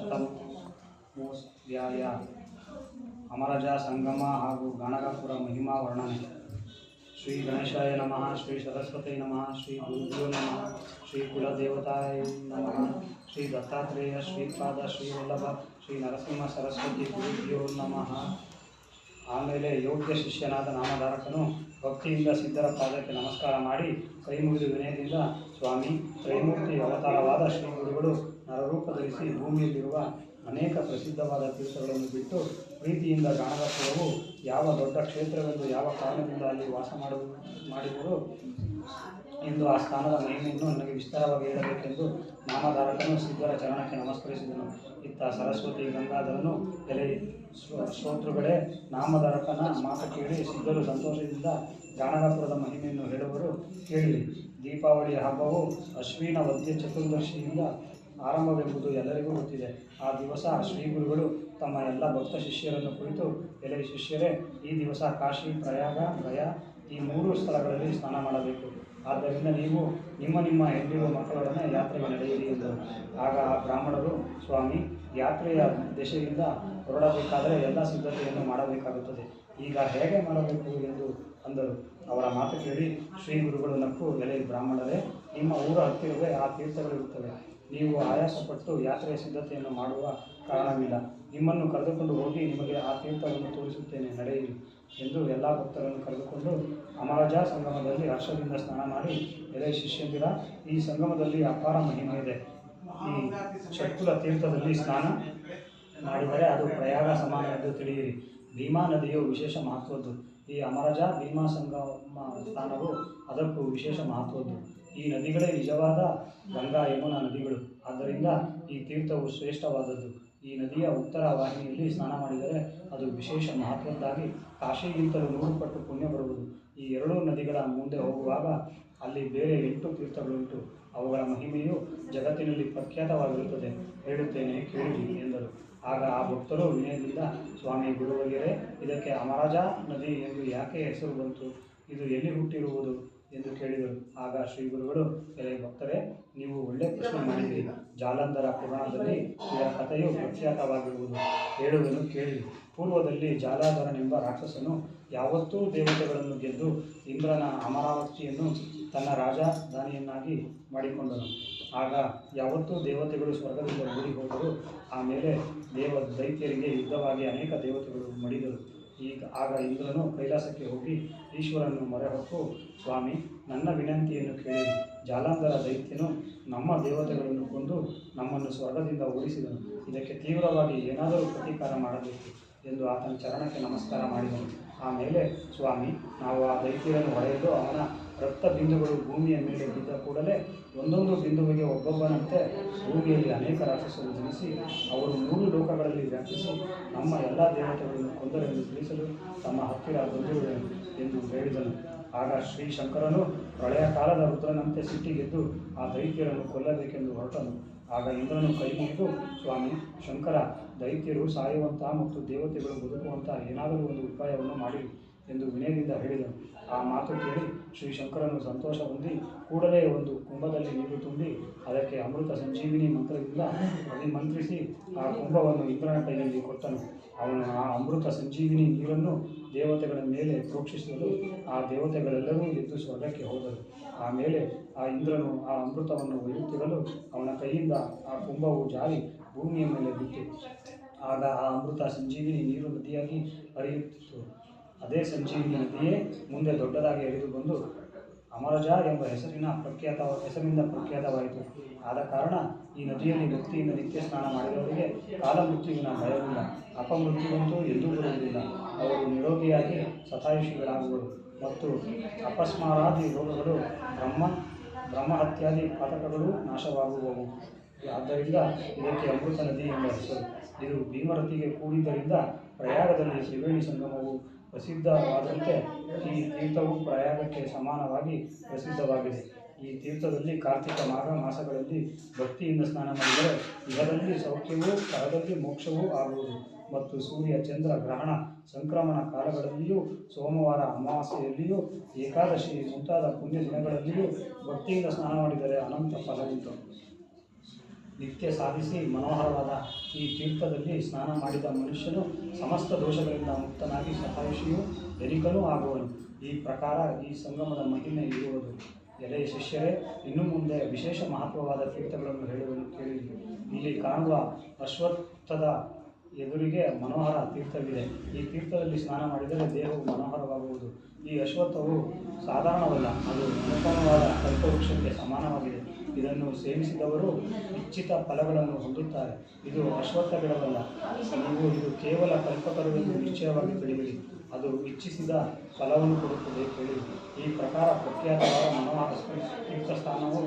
ಶತಂ ಮೋಸ್ಯಾಯ ಅಮರಜ ಸಂಗಮ ಹಾಗೂ ಗಾಣಗಾಪುರ ಮಹಿಮಾ ವರ್ಣನೆ. ಶ್ರೀ ಗಣೇಶಾಯ ನಮಃ, ಶ್ರೀ ಸರಸ್ವತಿ ನಮಃ, ಶ್ರೀ ಗುರುಭ್ಯೋ ನಮಃ, ಶ್ರೀ ಕುಲದೇವತಾಯ ನಮಃ, ಶ್ರೀ ದತ್ತಾತ್ರೇಯ ಶ್ರೀಪಾದ ಶ್ರೀ ವಲ್ಲಭ, ಶ್ರೀ ನರಸಿಂಹ ಸರಸ್ವತಿ ಗುರುಭ್ಯೋ ನಮಃ. ಆಮೇಲೆ ಯೋಗ್ಯ ಶಿಷ್ಯನಾದ ನಾಮಧಾರಕನು ಭಕ್ತಿಯಿಂದ ಸಿದ್ಧರ ಪಾದಕ್ಕೆ ನಮಸ್ಕಾರ ಮಾಡಿ ಕೈ ಮುಗಿದು ವಿನಯದಿಂದ ಸ್ವಾಮಿ, ತ್ರೈಮೂರ್ತಿ ಅವತಾರವಾದ ಶ್ರೀ ಗುರುಗಳು ನರರೂಪ ಧರಿಸಿ ಭೂಮಿಯಲ್ಲಿರುವ ಅನೇಕ ಪ್ರಸಿದ್ಧವಾದ ತೀರ್ಥಗಳನ್ನು ಬಿಟ್ಟು ಪ್ರೀತಿಯಿಂದ ಗಾಣಗಾಪುರವು ಯಾವ ದೊಡ್ಡ ಕ್ಷೇತ್ರವೆಂದು ಯಾವ ಕಾರಣದಿಂದ ಅಲ್ಲಿ ವಾಸ ಮಾಡು ಮಾಡಿದರು ಎಂದು ಆ ಸ್ಥಾನದ ಮಹಿಮೆಯನ್ನು ನನಗೆ ವಿಸ್ತಾರವಾಗಿ ಹೇಳಬೇಕೆಂದು ನಾಮಧಾರಕನು ಸಿದ್ಧರ ಚರಣಕ್ಕೆ ನಮಸ್ಕರಿಸಿದನು. ಇತ್ತ ಸರಸ್ವತಿ ಗಂಗಾಧರನು, ಎಲೆ ಶ್ರೋತೃಗಳೇ ನಾಮಧಾರಕನ ಮಾತು ಕೇಳಿ ಸಿದ್ಧರು ಸಂತೋಷದಿಂದ ಗಾಣಗಾಪುರದ ಮಹಿಮೆಯನ್ನು ಹೇಳುವರು. ಕೇಳಿ, ದೀಪಾವಳಿಯ ಹಬ್ಬವು ಅಶ್ವಿನ ವದ್ಯ ಚತುರ್ದಶಿಯಿಂದ ಆರಂಭವೆಂಬುದು ಎಲ್ಲರಿಗೂ ಗೊತ್ತಿದೆ. ಆ ದಿವಸ ಶ್ರೀ ಗುರುಗಳು ತಮ್ಮ ಎಲ್ಲ ಭಕ್ತ ಶಿಷ್ಯರನ್ನು ಕುರಿತು ಎಲೆ ಶಿಷ್ಯರೇ, ಈ ದಿವಸ ಕಾಶಿ, ಪ್ರಯಾಗ, ಗಯಾ, ಈ ಮೂರು ಸ್ಥಳಗಳಲ್ಲಿ ಸ್ನಾನ ಮಾಡಬೇಕು. ಆದ್ದರಿಂದ ನೀವು ನಿಮ್ಮ ನಿಮ್ಮ ಹೆಂಡಿರು ಮಕ್ಕಳೊಡನೆ ಯಾತ್ರೆಗೆ ನಡೆಯಿರಿ ಎಂದರು. ಆಗ ಆ ಬ್ರಾಹ್ಮಣರು, ಸ್ವಾಮಿ, ಯಾತ್ರೆಯ ದೆಸೆಯಿಂದ ಹೊರಡಬೇಕಾದರೆ ಎಲ್ಲ ಸಿದ್ಧತೆಯನ್ನು ಮಾಡಬೇಕಾಗುತ್ತದೆ. ಈಗ ಹೇಗೆ ಮಾಡಬೇಕು ಎಂದು ಅಂದರು. ಅವರ ಮಾತು ಕೇಳಿ ಶ್ರೀ ಗುರುಗಳು ನಕ್ಕು ಎಲೆ ಬ್ರಾಹ್ಮಣರೇ, ನಿಮ್ಮ ಊರ ಹತ್ತಿರವೇ ಆ ತೀರ್ಥಗಳಿರುತ್ತವೆ. ನೀವು ಆಯಾಸಪಟ್ಟು ಯಾತ್ರೆಯ ಸಿದ್ಧತೆಯನ್ನು ಮಾಡುವ ಕಾರಣವಿಲ್ಲ. ನಿಮ್ಮನ್ನು ಕರೆದುಕೊಂಡು ಹೋಗಿ ನಿಮಗೆ ಆ ತೀರ್ಥವನ್ನು ತೋರಿಸುತ್ತೇನೆ, ನಡೆಯಿರಿ ಎಂದು ಎಲ್ಲ ಭಕ್ತರನ್ನು ಕರೆದುಕೊಂಡು ಅಮರಜ ಸಂಗಮದಲ್ಲಿ ಹರ್ಷದಿಂದ ಸ್ನಾನ ಮಾಡಿ ಎಲೆ ಶಿಷ್ಯಂದಿರ, ಈ ಸಂಗಮದಲ್ಲಿ ಅಪಾರ ಮಹಿಮೆ ಇದೆ. ಈ ಷಟ್ಕುಲ ತೀರ್ಥದಲ್ಲಿ ಸ್ನಾನ ಮಾಡಿದರೆ ಅದು ಪ್ರಯಾಗ ಸಮಾನ ಎಂದು ತಿಳಿಯಿರಿ. ಭೀಮಾ ನದಿಯು ವಿಶೇಷ ಮಹತ್ವದ್ದು. ಈ ಅಮರಜ ಭೀಮಾ ಸಂಗಮ ಸ್ಥಾನವು ಅದಕ್ಕೂ ವಿಶೇಷ ಮಹತ್ವದ್ದು. ಈ ನದಿಗಳೇ ನಿಜವಾದ ಗಂಗಾ ಯಮುನಾ ನದಿಗಳು. ಆದ್ದರಿಂದ ಈ ತೀರ್ಥವು ಶ್ರೇಷ್ಠವಾದದ್ದು. ಈ ನದಿಯ ಉತ್ತರ ವಾಹಿನಿಯಲ್ಲಿ ಸ್ನಾನ ಮಾಡಿದರೆ ಅದು ವಿಶೇಷ ಮಹತ್ವದ್ದಾಗಿ ಕಾಶಿಗಿಂತಲೂ ನೂರು ಪಟ್ಟು ಪುಣ್ಯ ಬರುವುದು. ಈ ಎರಡೂ ನದಿಗಳ ಮುಂದೆ ಹೋಗುವಾಗ ಅಲ್ಲಿ ಬೇರೆ ಎಂಟು ತೀರ್ಥಗಳುಂಟು. ಅವುಗಳ ಮಹಿಮೆಯು ಜಗತ್ತಿನಲ್ಲಿ ಪ್ರಖ್ಯಾತವಾಗಿರುತ್ತದೆ. ಹೇಳುತ್ತೇನೆ ಕೇಳಿ ಎಂದರು. ಆಗ ಆ ಭಕ್ತರು ವಿನಯದಿಂದ, ಸ್ವಾಮಿ ಗುರುವರಿಯರೇ, ಇದಕ್ಕೆ ಅಮರಾಜ ನದಿ ಎಂದು ಯಾಕೆ ಹೆಸರು ಬಂತು? ಇದು ಎಲ್ಲಿ ಹುಟ್ಟಿರುವುದು? ಎಂದು ಕೇಳಿದರು ಆಗ ಶ್ರೀ ಗುರುಗಳು ಎಲೆ ಭಕ್ತರೇ, ನೀವು ಒಳ್ಳೆ ಪ್ರಶ್ನೆ ಮಾಡಿದಿರಿ ಜಾಲಂಧರ ಪುರಾಣದಲ್ಲಿ ಇದರ ಕಥೆಯು ಪ್ರಖ್ಯಾತವಾಗಿರುವುದು. ಹೇಳುವುದನ್ನು ಕೇಳಿ. ಪೂರ್ವದಲ್ಲಿ ಜಾಲಾಧರನೆಂಬ ರಾಕ್ಷಸನು ಯಾವತ್ತೂ ದೇವತೆಗಳನ್ನು ಗೆದ್ದು ಇಂದ್ರನ ಅಮರಾವತಿಯನ್ನು ತನ್ನ ರಾಜಧಾನಿಯನ್ನಾಗಿ ಮಾಡಿಕೊಂಡನು. ಆಗ ಯಾವತ್ತೂ ದೇವತೆಗಳು ಸ್ವರ್ಗದಿಂದ ಓಡಿ ಹೋದರು ಆಮೇಲೆ ದೇವ ದೈತ್ಯರಿಗೆ ಯುದ್ಧವಾಗಿ ಅನೇಕ ದೇವತೆಗಳು ಮಡಿದರು. ಈಗ ಆಗ ಇಂದ್ರನು ಕೈಲಾಸಕ್ಕೆ ಹೋಗಿ ಈಶ್ವರನ್ನು ಮೊರೆಹೊಕ್ಕು ಸ್ವಾಮಿ, ನನ್ನ ವಿನಂತಿಯನ್ನು ಕೇಳಿ. ಜಾಲಾಂಧರ ದೈತ್ಯನು ನಮ್ಮ ದೇವತೆಗಳನ್ನು ಕೊಂದು ನಮ್ಮನ್ನು ಸ್ವರ್ಗದಿಂದ ಓಡಿಸಿದನು. ಇದಕ್ಕೆ ತೀವ್ರವಾಗಿ ಏನಾದರೂ ಪ್ರತೀಕಾರ ಮಾಡಬೇಕು, ಎಂದು ಆತನ ಚರಣಕ್ಕೆ ನಮಸ್ಕಾರ ಮಾಡಿದನು. ಆಮೇಲೆ ಸ್ವಾಮಿ, ನಾವು ಆ ದೈತ್ಯರನ್ನು ಹೊಡೆದು ಅವನ ರಕ್ತ ಬಿಂದುಗಳು ಭೂಮಿಯ ಮೇಲೆ ಬಿದ್ದ ಕೂಡಲೇ ಒಂದೊಂದು ಬಿಂದುವಿಗೆ ಒಬ್ಬೊಬ್ಬನಂತೆ ಭೂಮಿಯಲ್ಲಿ ಅನೇಕ ರಾಕ್ಷಸರು ಜನಿಸಿ, ಅವರು ಮೂರು ಲೋಕಗಳಲ್ಲಿ ವ್ಯಾಪಿಸಿ ನಮ್ಮ ಎಲ್ಲ ದೇವತೆಗಳನ್ನು ಕೊಂದರೆಂದು ತಿಳಿಸಲು ತಮ್ಮ ಹತ್ತಿರ ಬಂದಿರುವೆನು ಎಂದು ಹೇಳಿದನು. ಆಗ ಶ್ರೀ ಶಂಕರನು ಪ್ರಳಯ ಕಾಲದ ರುದ್ರನಂತೆ ಸಿಟ್ಟಿಗೆದ್ದು ಆ ದೈತ್ಯರನ್ನು ಕೊಲ್ಲಬೇಕೆಂದು ಹೊರಟನು. ಆಗ ಇಂದ್ರನು ಕೈ ಮುಗಿದು, ಸ್ವಾಮಿ, ಶಂಕರ, ದೈತ್ಯರು ಸಾಯುವಂತಹ ಮತ್ತು ದೇವತೆಗಳು ಬದುಕುವಂತಹ ಏನಾದರೂ ಒಂದು ಉಪಾಯವನ್ನು ಮಾಡಿರಿ. ಎಂದು ವಿನಯದಿಂದ ಹೇಳಿದನು. ಆ ಮಾತು ಕೇಳಿ ಶ್ರೀ ಶಂಕರನು ಸಂತೋಷ ಹೊಂದಿ ಕೂಡಲೇ ಒಂದು ಕುಂಭದಲ್ಲಿ ನೀರು ತುಂಬಿ ಅದಕ್ಕೆ ಅಮೃತ ಸಂಜೀವಿನಿ ಮಂತ್ರದಿಂದ ಅಭಿಮಂತ್ರಿಸಿ ಆ ಕುಂಭವನ್ನು ಇಂದ್ರನ ಕೈಯಲ್ಲಿ ಕೊಟ್ಟನು. ಅವನು ಆ ಅಮೃತ ಸಂಜೀವಿನಿ ನೀರನ್ನು ದೇವತೆಗಳ ಮೇಲೆ ಪ್ರೋಕ್ಷಿಸಲು ಆ ದೇವತೆಗಳೆಲ್ಲರೂ ಎದ್ದು ಸ್ವರ್ಗಕ್ಕೆ ಹೋದರು. ಆಮೇಲೆ ಆ ಇಂದ್ರನು ಆ ಅಮೃತವನ್ನು ಒಯ್ಯುತ್ತಿರಲು ಅವನ ಕೈಯಿಂದ ಆ ಕುಂಭವು ಜಾರಿ ಭೂಮಿಯ ಮೇಲೆ ಬಿತ್ತು ಆಗ ಆ ಅಮೃತ ಸಂಜೀವಿನಿ ನೀರು ನದಿಯಾಗಿ ಹರಿಯುತ್ತಿತ್ತು. ಅದೇ ಸಂಜೀವಿನಿ ನದಿಯೇ ಮುಂದೆ ದೊಡ್ಡದಾಗಿ ಎಳೆದು ಬಂದು ಅಮರಜ ಎಂಬ ಹೆಸರಿನ ಪ್ರಖ್ಯಾತ ಹೆಸರಿನಿಂದ ಪ್ರಖ್ಯಾತವಾಯಿತು. ಆದ ಕಾರಣ ಈ ನದಿಯಲ್ಲಿ ಭಕ್ತಿಯಿಂದ ನಿತ್ಯ ಸ್ನಾನ ಮಾಡಿದವರಿಗೆ ಕಾಲಮೃತ್ಯುವಿನ ಭಯವಿಲ್ಲ. ಅಪಮೃತ್ಯುವಂತೂ ಎಂದೂ ಬರುವುದಿಲ್ಲ. ಅವರು ನಿರೋಗಿಯಾಗಿ ಸತಾಯುಷಿಗಳಾಗುವರು. ಮತ್ತು ಅಪಸ್ಮಾರಾದಿ ರೋಗಗಳು, ಬ್ರಹ್ಮ, ಬ್ರಹ್ಮಹತ್ಯಾದಿ ಪಾತಕಗಳು ನಾಶವಾಗುವವು. ಆದ್ದರಿಂದ ಇದಕ್ಕೆ ಅಮೃತ ನದಿ ಎಂಬ ಹೆಸರು. ಇದು ಭೀಮರತಿಗೆ ಕೂಡಿದ್ದರಿಂದ ಪ್ರಯಾಗದಲ್ಲಿ ತ್ರಿವೇಣಿ ಸಂಗಮವು ಪ್ರಸಿದ್ಧವಾದಂತೆ ಈ ತೀರ್ಥವು ಪ್ರಯಾಗಕ್ಕೆ ಸಮಾನವಾಗಿ ಪ್ರಸಿದ್ಧವಾಗಿದೆ. ಈ ತೀರ್ಥದಲ್ಲಿ ಕಾರ್ತಿಕ ಮಾಘ ಮಾಸಗಳಲ್ಲಿ ಭಕ್ತಿಯಿಂದ ಸ್ನಾನ ಮಾಡಿದರೆ ಇದರಲ್ಲಿ ಸೌಖ್ಯವೂ, ಕರದಲ್ಲಿ ಮೋಕ್ಷವೂ ಆಗುವುದು. ಮತ್ತು ಸೂರ್ಯ, ಚಂದ್ರ, ಗ್ರಹಣ, ಸಂಕ್ರಮಣ ಕಾಲಗಳಲ್ಲಿಯೂ, ಸೋಮವಾರ ಅಮಾವಾಸ್ಯೆಯಲ್ಲಿಯೂ, ಏಕಾದಶಿ ಮುಂತಾದ ಪುಣ್ಯ ದಿನಗಳಲ್ಲಿಯೂ ಭಕ್ತಿಯಿಂದ ಸ್ನಾನ ಮಾಡಿದರೆ ಅನಂತ ಫಲವುಂಟು ನಿತ್ಯ ಸಾಧಿಸಿ ಮನೋಹರವಾದ ಈ ತೀರ್ಥದಲ್ಲಿ ಸ್ನಾನ ಮಾಡಿದ ಮನುಷ್ಯನು ಸಮಸ್ತ ದೋಷಗಳಿಂದ ಮುಕ್ತನಾಗಿ ಸಹಾಯಶಿಯೂ ಎರಿಕನೂ ಆಗುವನು. ಈ ಪ್ರಕಾರ ಈ ಸಂಗಮದ ಮಹಿಮೆ ಇರುವುದು. ಎಲೆ ಶಿಷ್ಯರೇ, ಇನ್ನು ಮುಂದೆ ವಿಶೇಷ ಮಹತ್ವವಾದ ತೀರ್ಥಗಳನ್ನು ಹೇಳುವುದು ಕೇಳಿರಿ. ಇಲ್ಲಿ ಕಾಣುವ ಅಶ್ವತ್ಥದ ಎದುರಿಗೆ ಮನೋಹರ ತೀರ್ಥವಿದೆ. ಈ ತೀರ್ಥದಲ್ಲಿ ಸ್ನಾನ ಮಾಡಿದರೆ ದೇಹವು ಮನೋಹರವಾಗುವುದು. ಈ ಅಶ್ವತ್ಥವು ಸಾಧಾರಣವಲ್ಲ, ಅದು ನೂತನವಾದ ಕಲ್ಪವೃಕ್ಷಕ್ಕೆ ಸಮಾನವಾಗಿದೆ. ಇದನ್ನು ಸೇವಿಸಿದವರು ಇಚ್ಛಿತ ಫಲಗಳನ್ನು ಹೊಂದುತ್ತಾರೆ. ಇದು ಅಶ್ವತ್ಥ ಗಿಡವಲ್ಲ ನೀವು ಇದು ಕೇವಲ ಕಲ್ಪತರುವೆಂದು ನಿಶ್ಚಯವಾಗಿ ತಿಳಿಯಿರಿ ಅದು ಇಚ್ಛಿಸಿದ ಫಲವನ್ನು ಕೊಡುತ್ತದೆ ಕೇಳಿ. ಈ ಪ್ರಕಾರ ಪ್ರಖ್ಯಾತವಾದ ಮನೋಹರ ತೀರ್ಥಸ್ಥಾನವು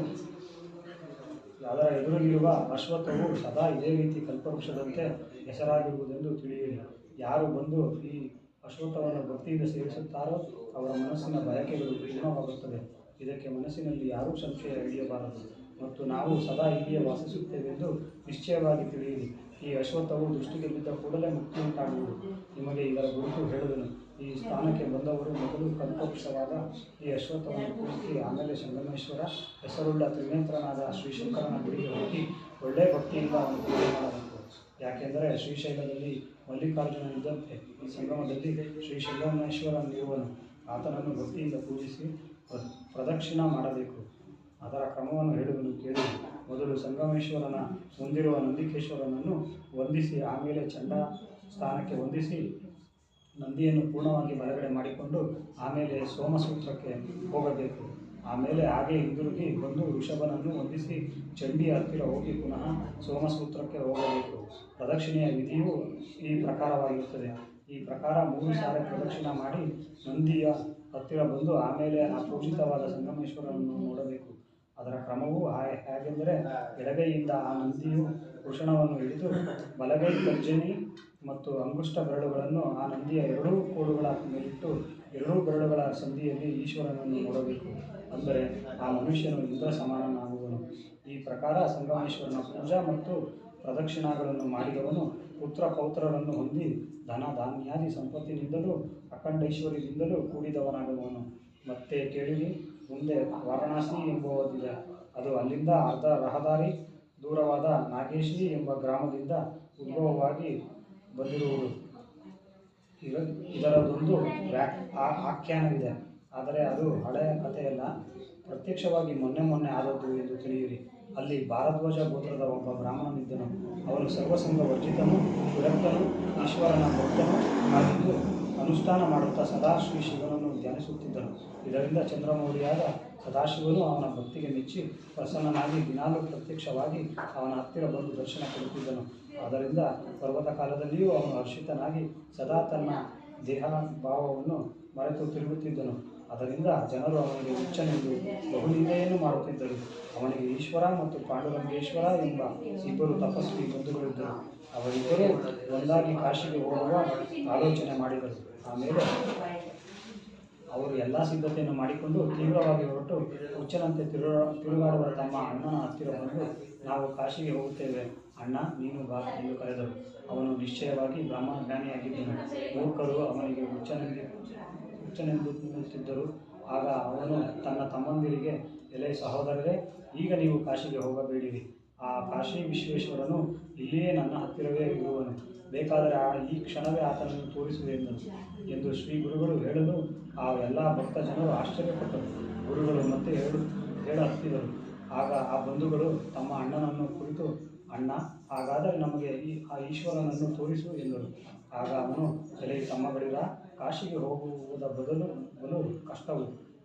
ಅದರ ಎದುರಿಗಿರುವ ಅಶ್ವತ್ಥವು ಸದಾ ಇದೇ ರೀತಿ ಕಲ್ಪವೃಕ್ಷದಂತೆ ಹೆಸರಾಗಿರುವುದೆಂದು ತಿಳಿಯಿರಿ. ಯಾರು ಬಂದು ಈ ಅಶ್ವತ್ಥವನ್ನು ಭಕ್ತಿಯಿಂದ ಸೇವಿಸುತ್ತಾರೋ ಅವರ ಮನಸ್ಸಿನ ಬಯಕೆಗಳು ಪೂರ್ಣವಾಗುತ್ತದೆ ಇದಕ್ಕೆ ಮನಸ್ಸಿನಲ್ಲಿ ಯಾರೂ ಸಂಶಯ ಹಿಡಿಯಬಾರದು. ಮತ್ತು ನಾವು ಸದಾ ಇಲ್ಲಿಯೇ ವಾಸಿಸುತ್ತೇವೆಂದು ನಿಶ್ಚಯವಾಗಿ ತಿಳಿಯಿರಿ. ಈ ಅಶ್ವತ್ಥವು ದೃಷ್ಟಿಗೆ ಬಿದ್ದ ಕೂಡಲೇ ಮುಕ್ತಿಯುಂಟಾಗುವುದು ನಿಮಗೆ ಇದರ ಗುರುತು ಹೇಳಿದನು ಈ ಸ್ಥಾನಕ್ಕೆ ಬಂದವರು ಮೊದಲು ಕಲ್ಪವೃಕ್ಷವಾದ ಈ ಅಶ್ವತ್ಥವನ್ನು ಪೂಜಿಸಿ ಆಮೇಲೆ ಸಂಗಮೇಶ್ವರ ಹೆಸರುಳ್ಳ ತ್ರಿನೇತ್ರನಾದ ಶ್ರೀಶಂಕರನ ಗುಡಿಗೆ ಹೋಗಿ ಒಳ್ಳೆಯ ಭಕ್ತಿಯಿಂದ ಅವನು ಪೂಜೆ ಮಾಡಬೇಕು. ಯಾಕೆಂದರೆ ಶ್ರೀಶೈಲದಲ್ಲಿ ಮಲ್ಲಿಕಾರ್ಜುನನಿದ್ದಂತೆ ಈ ಸಂಗಮದಲ್ಲಿ ಶ್ರೀ ಸಂಗಮೇಶ್ವರನಿರುವನು ಆತನನ್ನು ಭಕ್ತಿಯಿಂದ ಪೂಜಿಸಿ ಪ್ರದಕ್ಷಿಣ ಮಾಡಬೇಕು. ಅದರ ಕ್ರಮವನ್ನು ಹೇಳುವುದನ್ನು ಕೇಳಿ ಮೊದಲು ಸಂಗಮೇಶ್ವರನ, ಹೊಂದಿರುವ ನಂದಿಕೇಶ್ವರನನ್ನು ವಂದಿಸಿ, ಆಮೇಲೆ ಚಂಡ ಸ್ಥಾನಕ್ಕೆ ವಂದಿಸಿ, ನಂದಿಯನ್ನು ಪೂರ್ಣವಾಗಿ ಬಲಗಡೆ ಮಾಡಿಕೊಂಡು ಆಮೇಲೆ ಸೋಮಸೂತ್ರಕ್ಕೆ ಹೋಗಬೇಕು. ಆಮೇಲೆ ಹಾಗೆ ಹಿಂದಿರುಗಿ ಬಂದು ಋಷಭನನ್ನು ವಂದಿಸಿ ಚಂಡಿಯ ಹತ್ತಿರ ಹೋಗಿ ಪುನಃ ಸೋಮಸೂತ್ರಕ್ಕೆ ಹೋಗಬೇಕು. ಪ್ರದಕ್ಷಿಣೆಯ ವಿಧಿಯು ಈ ಪ್ರಕಾರವಾಗಿರುತ್ತದೆ. ಈ ಪ್ರಕಾರ ಮೂರು ಸಾರಿ ಪ್ರದಕ್ಷಿಣ ಮಾಡಿ ನಂದಿಯ ಹತ್ತಿರ ಬಂದು ಆಮೇಲೆ ಆ ಪೂಜಿತವಾದ ಸಂಗಮೇಶ್ವರನನ್ನು ನೋಡಬೇಕು. ಅದರ ಕ್ರಮವು ಹೇಗೆಂದರೆ ಎಡಗೈಯಿಂದ ಆ ನಂದಿಯು ವೃಷಣವನ್ನು ಹಿಡಿದು ಬಲಗೈ ತರ್ಜನಿ ಮತ್ತು ಅಂಗುಷ್ಟ ಬೆರಳುಗಳನ್ನು ಆ ನಂದಿಯ ಎರಡೂ ಕೋಡುಗಳ ಮೇಲಿಟ್ಟು ಎರಡೂ ಬೆರಳುಗಳ ಸಂಧಿಯಲ್ಲಿ ಈಶ್ವರನನ್ನು ನೋಡಬೇಕು. ಅಂದರೆ ಆ ಮನುಷ್ಯನು ಇಂದ್ರ ಸಮಾನನಾಗುವನು ಈ ಪ್ರಕಾರ ಸಂಗಮೇಶ್ವರನ ಪೂಜಾ ಮತ್ತು ಪ್ರದಕ್ಷಿಣಾಗಳನ್ನು ಮಾಡಿದವನು ಪುತ್ರ ಪೌತ್ರರನ್ನು ಹೊಂದಿ ಧನ ಧಾನ್ಯಾದಿ ಸಂಪತ್ತಿನಿಂದಲೂ ಅಖಂಡೈಶ್ವರ್ಯದಿಂದಲೂ ಕೂಡಿದವನಾಗುವನು. ಮತ್ತೆ ಕೇಳಿರಿ, ಮುಂದೆ ವಾರಣಾಸಿ ಎಂಬುವುದಿದೆ. ಅದು ಅಲ್ಲಿಂದ ಅರ್ಧ ರಹದಾರಿ ದೂರವಾದ ನಾಗೇಶಿ ಎಂಬ ಗ್ರಾಮದಿಂದ ಉದ್ಭವವಾಗಿ ಬಂದಿರುವುದು. ಇದ- ಇದರದೊಂದು ಆಖ್ಯಾನವಿದೆ. ಆದರೆ ಅದು ಹಳೆಯ ಕಥೆಯಲ್ಲ. ಪ್ರತ್ಯಕ್ಷವಾಗಿ ಮೊನ್ನೆ ಮೊನ್ನೆ ಆದದ್ದು ಎಂದು ತಿಳಿಯಿರಿ. ಅಲ್ಲಿ ಭಾರದ್ವಾಜ ಗೋತ್ರದ ಒಬ್ಬ ಬ್ರಾಹ್ಮಣನಿದ್ದನು ಅವನು ಸರ್ವಸಂಗ ವರ್ಜಿತನು, ವಿರಕ್ತನು, ಈಶ್ವರನ ಭಕ್ತನು ಆಗಿದ್ದು ಅನುಷ್ಠಾನ ಮಾಡುತ್ತಾ ಸದಾ ಶಿವನನ್ನು ಧ್ಯಾನಿಸುತ್ತಿದ್ದನು. ಇದರಿಂದ ಚಂದ್ರಮೌಳಿಯಾದ ಸದಾಶಿವನು ಅವನ ಭಕ್ತಿಗೆ ಮೆಚ್ಚಿ ಪ್ರಸನ್ನನಾಗಿ ದಿನಾಲೂ ಪ್ರತ್ಯಕ್ಷವಾಗಿ ಅವನ ಹತ್ತಿರ ಬಂದು ದರ್ಶನ ಕೊಡುತ್ತಿದ್ದನು. ಆದ್ದರಿಂದ ಪರ್ವತ ಕಾಲದಲ್ಲಿಯೂ ಅವನು ಹರ್ಷಿತನಾಗಿ ಸದಾ ತನ್ನ ದೇಹ ಭಾವವನ್ನು ಮರೆತು ತಿರುಗುತ್ತಿದ್ದನು. ಅದರಿಂದ ಜನರು ಅವನಿಗೆ ಹುಚ್ಚನೆಂದು ಬಹುನಿಂದೆಯನ್ನು ಮಾಡುತ್ತಿದ್ದರು. ಅವನಿಗೆ ಈಶ್ವರ ಮತ್ತು ಪಾಂಡುರಂಗೇಶ್ವರ ಎಂಬ ಇಬ್ಬರು ತಪಸ್ವಿ ಬಂಧುಗಳಿದ್ದರು. ಅವರಿಬ್ಬರೂ ಒಂದಾಗಿ ಕಾಶಿಗೆ ಹೋಗುವ ಆಲೋಚನೆ ಮಾಡಿದರು. ಆಮೇಲೆ ಅವರು ಎಲ್ಲ ಸಿದ್ಧತೆಯನ್ನು ಮಾಡಿಕೊಂಡು ತೀವ್ರವಾಗಿ ಹೊರಟು ಹುಚ್ಚನಂತೆ ತಿರು ತಿರುಗಾಡುವ ತಮ್ಮ ಅಣ್ಣನ ಹತ್ತಿರ ಬಂದು, ನಾವು ಕಾಶಿಗೆ ಹೋಗುತ್ತೇವೆ. ಅಣ್ಣ, ನೀನು ಬಾ ಎಂದು ಕರೆದರು. ಅವನು ನಿಶ್ಚಯವಾಗಿ ಬ್ರಾಹ್ಮಣ ಜ್ಞಾನಿಯಾಗಿದ್ದನು ಮೂರ್ಖರು ಅವನಿಗೆ ಹುಚ್ಚನೆಂದು ಹುಚ್ಚನೆಂದುತ್ತಿದ್ದರು. ಆಗ ಅವನು ತನ್ನ ತಮ್ಮಂದಿರಿಗೆ, ಎಲೆ ಸಹೋದರರೇ, ಈಗ ನೀವು ಕಾಶಿಗೆ ಹೋಗಬೇಡಿರಿ. ಆ ಕಾಶಿ ವಿಶ್ವೇಶ್ವರನು ಇಲ್ಲಿಯೇ ನನ್ನ ಹತ್ತಿರವೇ ಇರುವನು. ಬೇಕಾದರೆ ಆ ಈ ಕ್ಷಣವೇ ಆತನನ್ನು ತೋರಿಸುವೆ ಎಂದನು. ಎಂದು ಶ್ರೀ ಗುರುಗಳು ಹೇಳಲು ಆ ಎಲ್ಲ ಭಕ್ತ ಜನರು ಆಶ್ಚರ್ಯಪಟ್ಟರು. ಗುರುಗಳು ಮತ್ತೆ ಹೇಳು ಹೇಳ ಹತ್ತಿದರು ಆಗ ಆ ಬಂಧುಗಳು ತಮ್ಮ ಅಣ್ಣನನ್ನು ಕುರಿತು, ಅಣ್ಣ, ಹಾಗಾದರೆ ನಮಗೆ ಈ ಆ ಈಶ್ವರನನ್ನು ತೋರಿಸು ಎಂದರು. ಆಗ ಅವನು ಎಲೆ ತಮ್ಮಗಳಿರ? ಕಾಶಿಗೆ ಹೋಗುವುದ ಬದಲು ಬಲು ಕಷ್ಟವು.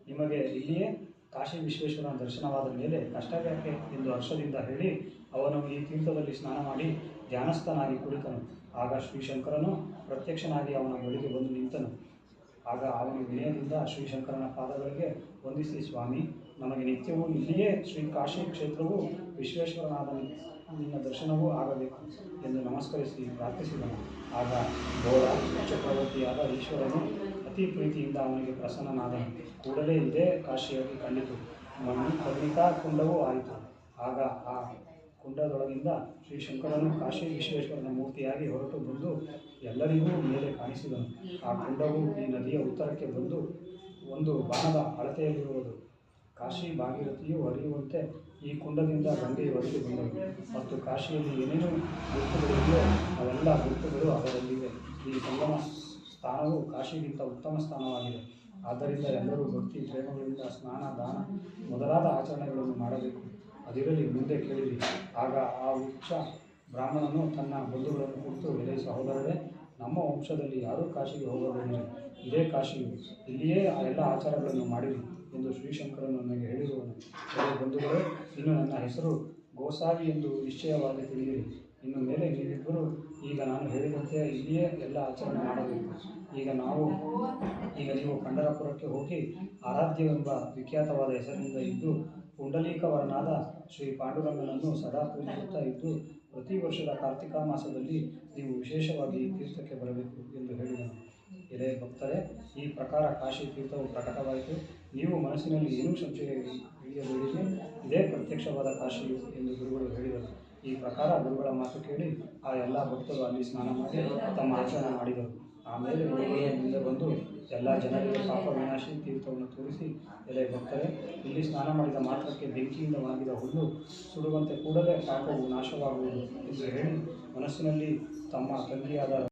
ನಿಮಗೆ ಇಲ್ಲಿಯೇ ಕಾಶಿ ವಿಶ್ವೇಶ್ವರನ ದರ್ಶನವಾದ ಮೇಲೆ ಕಷ್ಟವ್ಯಾಕೆ ಎಂದು ಹರ್ಷದಿಂದ ಹೇಳಿ ಅವನು ಈ ತೀರ್ಥದಲ್ಲಿ ಸ್ನಾನ ಮಾಡಿ ಧ್ಯಾನಸ್ಥನಾಗಿ ಕುಳಿತನು. ಆಗ ಶ್ರೀಶಂಕರನು ಪ್ರತ್ಯಕ್ಷನಾಗಿ ಅವನ ಬಳಿಗೆ ಬಂದು ನಿಂತನು. ಆಗ ಅವನ ವಿನಯದಿಂದ ಶ್ರೀಶಂಕರನ ಪಾದಗಳಿಗೆ ವಂದಿಸಿ, ಸ್ವಾಮಿ, ನಮಗೆ ನಿತ್ಯವೂ ಇಲ್ಲಿಯೇ ಶ್ರೀ ಕಾಶಿ ಕ್ಷೇತ್ರವು ವಿಶ್ವೇಶ್ವರನಾದ ನಿನ್ನ ದರ್ಶನವೂ ಆಗಬೇಕು ಎಂದು ನಮಸ್ಕರಿಸಿ ಪ್ರಾರ್ಥಿಸಿದನು. ಆಗ ಘೋರ ಚಕ್ರವರ್ತಿಯಾದ ಈಶ್ವರನು ಅತಿ ಪ್ರೀತಿಯಿಂದ ಅವನಿಗೆ ಪ್ರಸನ್ನನಾದನು. ಕೂಡಲೇ ಇದೇ ಕಾಶಿಯಾಗಿ ಕಂಡಿತು. ಮಣ್ಣು ಕರ್ಣಿಕಾ ಕುಂಡವೂ ಆಯಿತು. ಆಗ ಆ ಕುಂಡದೊಳಗಿಂದ ಶ್ರೀ ಶಂಕರನು ಕಾಶಿ ವಿಶ್ವೇಶ್ವರನ ಮೂರ್ತಿಯಾಗಿ ಹೊರಟು ಬಂದು ಎಲ್ಲರಿಗೂ ಮೇಲೆ ಕಾಣಿಸಿದನು. ಆ ಕುಂಡವು ಈ ನದಿಯ ಉತ್ತರಕ್ಕೆ ಬಂದು ಒಂದು ಬಾಣದ ಅಳತೆಯಲ್ಲಿರುವುದು. ಕಾಶಿ ಭಾಗೀರಥಿಯು ಹರಿಯುವಂತೆ ಈ ಕುಂಡದಿಂದ ಗಂಗೆ ಹೊರಗೆ ಬಂದವು. ಮತ್ತು ಕಾಶಿಯಲ್ಲಿ ಏನೇನು ಗುರುತುಗಳಿವೆಯೋ ಅವೆಲ್ಲ ಗುರುತುಗಳು ಅದರಲ್ಲಿವೆ ಈ ಸಂಗಮ ಸ್ಥಾನವು ಕಾಶಿಗಿಂತ ಉತ್ತಮ ಸ್ಥಾನವಾಗಿದೆ. ಆದ್ದರಿಂದ ಎಲ್ಲರೂ ಭಕ್ತಿ, ಪ್ರೇಮಗಳಿಂದ ಸ್ನಾನ, ದಾನ ಮೊದಲಾದ ಆಚರಣೆಗಳನ್ನು ಮಾಡಬೇಕು. ಅದಿರಲಿ ಮುಂದೆ ಕೇಳಿರಿ. ಆಗ ಆ ಉಚ್ಚ ಬ್ರಾಹ್ಮಣನು ತನ್ನ ಬಂಧುಗಳನ್ನು ಕುರಿತು ಎಲೆ ಸಹೋದರರೇ, ನಮ್ಮ ವಂಶದಲ್ಲಿ ಯಾರೂ ಕಾಶಿಗೆ ಹೋಗಬೇಡಿರಿ ಇದೇ ಕಾಶಿಯು ಇಲ್ಲಿಯೇ ಆ ಎಲ್ಲ ಆಚಾರಗಳನ್ನು ಮಾಡಿರಿ ಎಂದು ಶ್ರೀಶಂಕರನು ನನಗೆ ಹೇಳಿರುವನು ಎಲೆ ಬಂಧುಗಳೇ, ಇನ್ನು ನನ್ನ ಹೆಸರು ಗೋಸಾವಿ ಎಂದು ನಿಶ್ಚಯವಾಗಿ ತಿಳಿಯಿರಿ. ಇನ್ನು ಮೇಲೆ ನೀವಿಬ್ಬರು ಈಗ ನಾನು ಹೇಳಿದಂತೆ ಇಲ್ಲಿಯೇ ಎಲ್ಲ ಆಚರಣೆ ಮಾಡಬೇಕು. ಈಗ ನಾವು, ಈಗ ನೀವು ಪಂಡರಪುರಕ್ಕೆ ಹೋಗಿ ಆರಾಧ್ಯವೆಂಬ ವಿಖ್ಯಾತವಾದ ಹೆಸರಿನಿಂದ ಇದ್ದು ಪುಂಡಲೀಕವರನಾದ ಶ್ರೀ ಪಾಂಡುರಂಗನನ್ನು ಸದಾ ಪೂಜಿಸುತ್ತಾ ಇದ್ದು, ಪ್ರತಿ ವರ್ಷದ ಕಾರ್ತಿಕ ಮಾಸದಲ್ಲಿ ನೀವು ವಿಶೇಷವಾಗಿ ತೀರ್ಥಕ್ಕೆ ಬರಬೇಕು ಎಂದು ಹೇಳಿದನು. ಇದೇ ಭಕ್ತರೇ, ಈ ಪ್ರಕಾರ ಕಾಶಿ ತೀರ್ಥವು ಪ್ರಕಟವಾಯಿತು. ನೀವು ಮನಸ್ಸಿನಲ್ಲಿ ಏನೂ ಸಂಶಯ ಇಳಿಯಬೇಡಿರಿ. ಇದೇ ಪ್ರತ್ಯಕ್ಷವಾದ ಕಾಶಿಯು ಎಂದು ಗುರುಗಳು ಹೇಳಿದರು. ಈ ಪ್ರಕಾರ ಗುರುಗಳ ಮಾತು ಕೇಳಿ ಆ ಎಲ್ಲ ಭಕ್ತರು ಅಲ್ಲಿ ಸ್ನಾನ ಮಾಡಿ ತಮ್ಮ ಆಚರಣೆ ಮಾಡಿದರು. ಆಮೇಲೆ ಗುರುಗಳು ಮುಂದೆ ಬಂದು ಎಲ್ಲ ಜನರಿಗೆ ಪಾಪ ವಿನಾಶಿ ತೀರ್ಥವನ್ನು ತೋರಿಸಿ, ಎಲೆ ಭಕ್ತರೇ, ಇಲ್ಲಿ ಸ್ನಾನ ಮಾಡಿದ ಮಾತ್ರಕ್ಕೆ ಬೆಂಕಿಯಿಂದ ಒಣಗಿದ ಹುಲ್ಲು ಸುಡುವಂತೆ ಕೂಡಲೇ ಪಾಪವು ನಾಶವಾಗುವುದು ಎಂದು ಹೇಳಿ ಮನಸ್ಸಿನಲ್ಲಿ ತಮ್ಮ ತಂಗಿಯಾದ